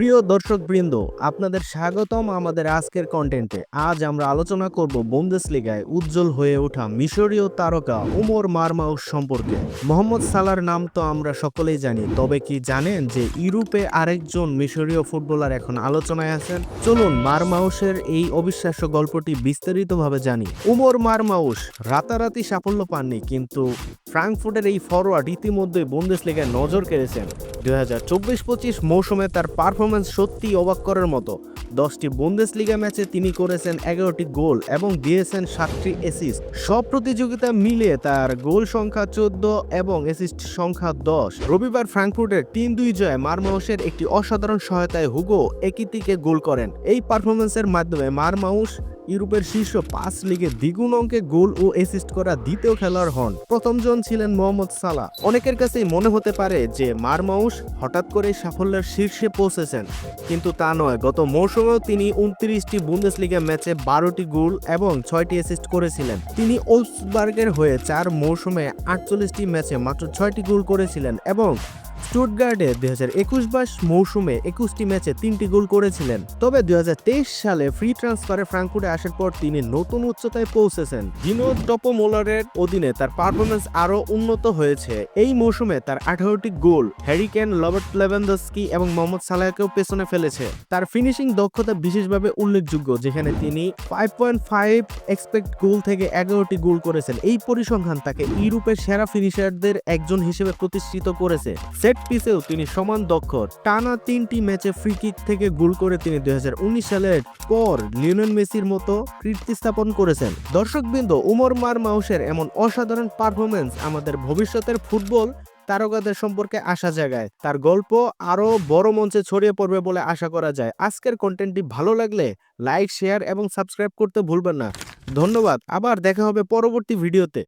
প্রিয় দর্শকবৃন্দ, আপনাদের স্বাগতম আমাদের আজকের কন্টেন্টে আজ আমরা আলোচনা করব বুন্দেসলিগায় উজ্জ্বল হয়ে ওঠা মিশরীয় তারকা উমর মারমাউস সম্পর্কে। মোহাম্মদ সালার নাম তো আমরা সকলেই জানি, তবে কি জানেন যে ইউরোপে আরেকজন মিশরীয় ফুটবলার এখন আলোচনায় আছেন? চলুন মারমাউসের এই অবিশ্বাস্য গল্পটি বিস্তারিতভাবে জানি। উমর মারমাউস রাতারাতি সাফল্য পাননি, কিন্তু ফ্রাঙ্কফুটের এই ফরওয়ার্ড ইতিমধ্যে বুন্দেসলিগায় নজর কেড়েছেন। দুই হাজার চব্বিশ পঁচিশ মৌসুমে তার পারফরমেন্স সত্যি অবাক করার মতো। দশটি বুন্দেসলিগা ম্যাচে তিনি করেছেন এগারোটি গোল এবং দিয়েছেন সাতটি অ্যাসিস্ট সব প্রতিযোগিতা মিলিয়ে তার গোল সংখ্যা চোদ্দ এবং অ্যাসিস্ট সংখ্যা দশ। রবিবার ফ্রাঙ্কফুটের তিন দুই জয়ে মারমাউসের একটি অসাধারণ সহায়তায় হুগো একিতিকে গোল করেন। এই পারফরমেন্সের মাধ্যমে মারমাউস ইউরোপের শীর্ষ পাঁচ লিগে দ্বিগুণ অঙ্কে গোল ও অ্যাসিস্ট করা দ্বিতীয় খেলোয়াড় হন। প্রথমজন ছিলেন মোহাম্মদ সালা অনেকের কাছেই মনে হতে পারে যে মারমাউস হঠাৎ করে সাফল্যের শীর্ষে পৌঁছেছেন। কিন্তু তা নয়, গত মৌসুমেও তিনি উনত্রিশটি বুন্দেসলিগা ম্যাচে বারোটি গোল এবং ছয়টি অ্যাসিস্ট করেছিলেন। তিনি ওলসবার্গের হয়ে চার মৌসুমে আটচল্লিশটি ম্যাচে মাত্র ছয়টি গোল করেছিলেন এবং স্টুটগার্ডে দুই হাজার একুশ বাইশ মৌসুমে একুশটি ম্যাচে তিনটি গোল করেছিলেন। তবে দুই সালে ফ্রি ট্রান্সফারে ফ্রাঙ্কফুটে আসার পর তিনি নতুন উচ্চতায় পৌঁছেছেন। জিনো টপো মোলারের অধীনে তার পারফরমেন্স আরও উন্নত হয়েছে। এই মৌসুমে তার আঠারোটি গোল হ্যারিকেন রবার্ট লেভেন্দস্কি এবং মোহাম্মদ সালাহকেও পেছনে ফেলেছে। তার ফিনিশিং দক্ষতা বিশেষভাবে উল্লেখযোগ্য, যেখানে তিনি five point five expected goal থেকে এগারোটি গোল করেছেন। এই পরিসংখ্যান তাকে ইউরোপের সেরা ফিনিশারদের একজন হিসেবে প্রতিষ্ঠিত করেছে। সেট পিসেও তিনি সমান দক্ষ। টানা তিনটি ম্যাচে ফ্রি কিক থেকে গোল করে তিনি দুই সালের পর লিওনেল মেসির মতো কীর্তি স্থাপন করেছেন। দর্শকবৃন্দ, উমর মার মাউসের এমন অসাধারণ পারফরমেন্স আমাদের ভবিষ্যতের ফুটবল তারকাদের সম্পর্কে আশা জায়গায় তার গল্প আরও বড় মঞ্চে ছড়িয়ে পড়বে বলে আশা করা যায়। আজকের কন্টেন্টটি ভালো লাগলে লাইক, শেয়ার এবং সাবস্ক্রাইব করতে ভুলবেন না। ধন্যবাদ। আবার দেখা হবে পরবর্তী ভিডিওতে।